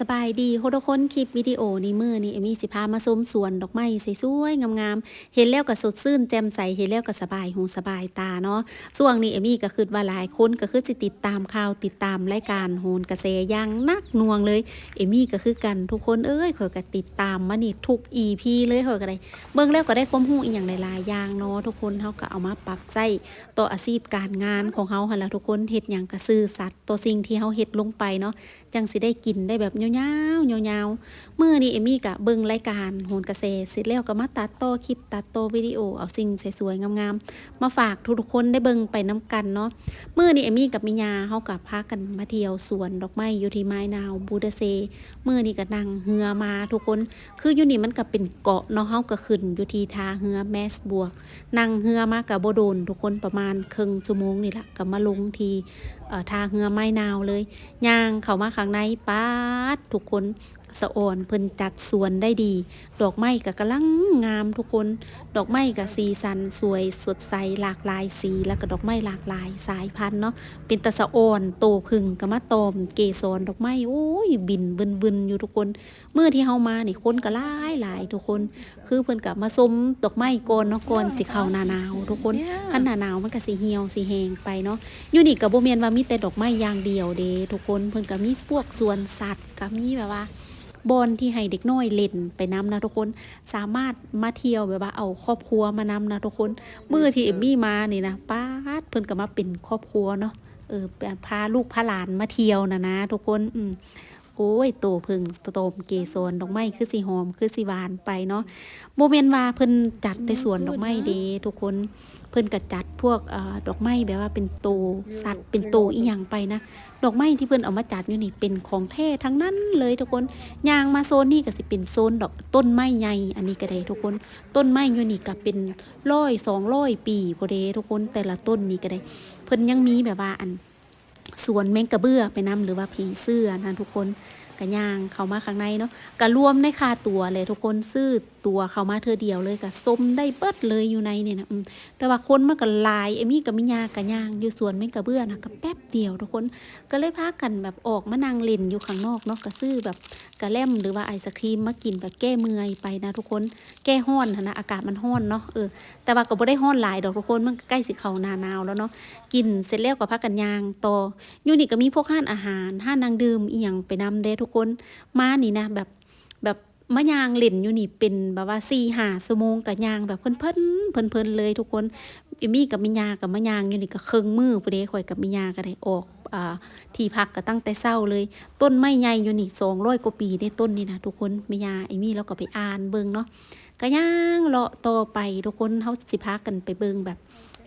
สบายดีทุกคนคลิปวิดีโอนี้มือนี้เอมี่สิพามาชมสวนดอกไม้สวยๆงามๆเห็นแล้วก็สดชื่นแจ่มใสเห็นแล้วก็สบายหูสบายตาเนาะช่วงนี้เอมี่ก็คือว่าหลายคนก็คือสิติดตามข่าวติดตามรายการโหนกระแสอย่างนักนวงเลยเอมี่ก็คือกันทุกคนเอ้ยข่อยก็ติดตามมานี่ทุก EP เลยข่อยก็ได้เบิ่งแล้วก็ได้ความรู้อีกอย่างหลายๆอย่างเนาะทุกคนเฮาก็เอามาปรับใช้ต่ออาชีพการงานของเฮาหันละทุกคนเฮ็ดหยังก็ซื่อสัตย์ต่อสิ่งที่เฮาเฮ็ดลงไปเนาะจังสิได้กินได้แบบยาวๆยาวๆเมื่อนี้เอมี่กะเบิ่งรายการโหนกระแสเสร็จแล้วก็มาตัดต่อคลิปตัดต่อวิดีโอเอาสิ่งสวยๆงามๆมาฝากทุกๆคนได้เบิ่งไปน้กันเนาะเมื่อนี้เอมี่กับมิญาเฮากับพากันมาเที่ยวสวนดอกไม้อยู่ที่ไม้นาวบูดาเซเมื่อนี้ก็นั่งเรือมาทุกคน คืออยู่นี่มันก็เป็นเกาะเนาะเฮาก็ขึ้นอยู่ที่ท่าเรือแมสบวกนั่งเรือมากับโบโดนทุกคนประมาณครึ่งชั่วโมงนี่แหละก็มาลงที่เอ่อท่าเรือไม้นาวเลยย่างเข้ามาข้างในป้าดทุกคน สะอ่อนเพิ่นจัดสวนได้ดี ดอกไม้ก็กำลังงามทุกคน ดอกไม้ก็สีสันสวยสดใสหลากหลายสีแล้วก็ดอกไม้หลากหลายสายพันธุ์เนาะเป็นตะสะอ่อนโตพึ่งก็มาตอมเกสรดอกไม้โอ้ยบินวินๆอยู่ทุกคนเมื่อที่เฮามานี่คนก็หลายหลายทุกคน คือเพิ่นก็มาชมดอกไม้ก่อนเนาะก่อนสิเข้าหน้าหนาวทุกคนคันหน้าหนาวมันก็สิเหี่ยวสิแห้งไปเนาะอยู่นี่กับโบเมียนว่ามีแต่ดอกไม้อย่างเดียวเด้ทุกคนเพิ่นก็มีพวกสวนสัตว์ก็มีแบบว่า บอนที่ให้เด็กน้อยเล่นไปนํนะทุกคน สามารถมาเที่ยวแบบว่าเอาครอบครัวมานำนะทุกคนมื้อที่เอมมี่มานี่นะป้าดเพิ่นก็มาเป็นครอบครัวเนาะเออพาลูกพาหลานมาเที่ยวนะนะทุกคนอืม โอ้ยโตพึ่งโตมเกสรดอกไม้คือสีหอมคือสีหวานไปเนาะโบเมนต์ว่าเพิ่นจัดแต่สวนดอกไม้เด้ทุกคนเพิ่นก็จัดพวกอดอกไม้แบบว่าเป็นโตสัตว์เป็นโตอีหยังไปนะดอกไม้ที่เพิ่นเอามาจัดอยู่นี่เป็นของแท้ทั้งนั้นเลยทุกคนยางมาโซนนี่ก็สิเป็นโซนดอกต้นไม้ใหญ่อันนี้ก็ได้ทุกคนต้นไม้อยู่นี่ก็เป็นร้อยสองร้อยปีพอเดทุกคนแต่ละต้นนี่ก็ได้ เพิ่นยังมีแบบว่าอัน สวนแมงกระเบื้อไปนํหรือว่าผีเสื้อนะทุกคน กะย่างเข้ามาข้างในเนาะก็รวมในค่าตัวเลยทุกคนซื้อตัวเข้ามาเธอเดียวเลยก็ส้มได้เบิดเลยอยู่ในเนี่ยนะแต่ว่าคนมันก็ลายเอมี่กับมิญากับย่างอยู่สวนแม่กระเบื้อนะก็แป๊บเดียวทุกคนก็เลยพากันแบบออกมานั่งเล่นอยู่ข้างนอกเนาะก็ซื้อแบบกระแลมหรือว่าไอศครีมมากินแบบแก้เมื่อยไปนะทุกคนแก้ห้อนนะอากาศมันห้อนเนาะเออแต่ว่าก็บ่ได้ห้อนหลายดอกทุกคนมันใกล้สิเขาหนาหนาวแล้วเนาะกินเสร็จแล้วก็พากันย่างต่ออยู่นี่ก็มีพวกห้านอาหารห้านนางดื่มอีหยังไปนำเด้ทุกคนมานี่นะแบบแบบมะยางเล่นอยู่นี่เป็นแบบว่าสี่หาสมงกับยางแบบเพิ่นเพิ่นเพิ่นเพิ่นเลยทุกคนมี่กับมิญากับมะยางอยู่นี่ก็เครื่องมือพอดีข่อยกับมิญาก็ได้ออกอ่าที่พักก็ตั้งแต่เช้าเลย ต้นไม้ใหญ่อยู่นี่สองร้อยกว่าปีได้ต้นนี่นะทุกคนมิญาเอมี่เราก็ไปอ่านเบิ่งเนาะก็ย่างเลาะต่อไปทุกคนเฮาสิพากันไปเบิ่งแบบ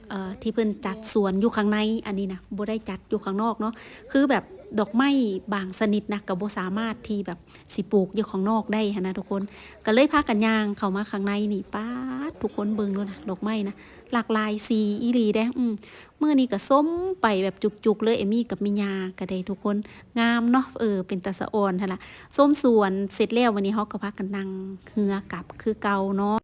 เอ่อที่เพิ่นจัดสวนอยู่ข้างในอันนี้นะบ่ได้จัดอยู่ข้างนอกเนาะคือแบบ ดอกไม้บางชนิดนะก็บ่สามารถที่แบบสิปลูกอยู่ข้างนอกได้นะทุกคนก็เลยพากันย่างเข้ามาข้างในนี่ป้าดทุกคนเบิ่งดูนะดอกไม้นะหลากหลายสีอีหลีเด้อืมเมื่อนี้ก็ส้มไปแบบจุกๆเลยเอมี่กับมิญาก็ได้ทุกคนงามเนาะเออเป็นตาสะออนหั่นล่ะส้มสวนเสร็จแล้ววันนี้เฮาก็พากันนั่งเฮือกลับคือเก่าเนาะ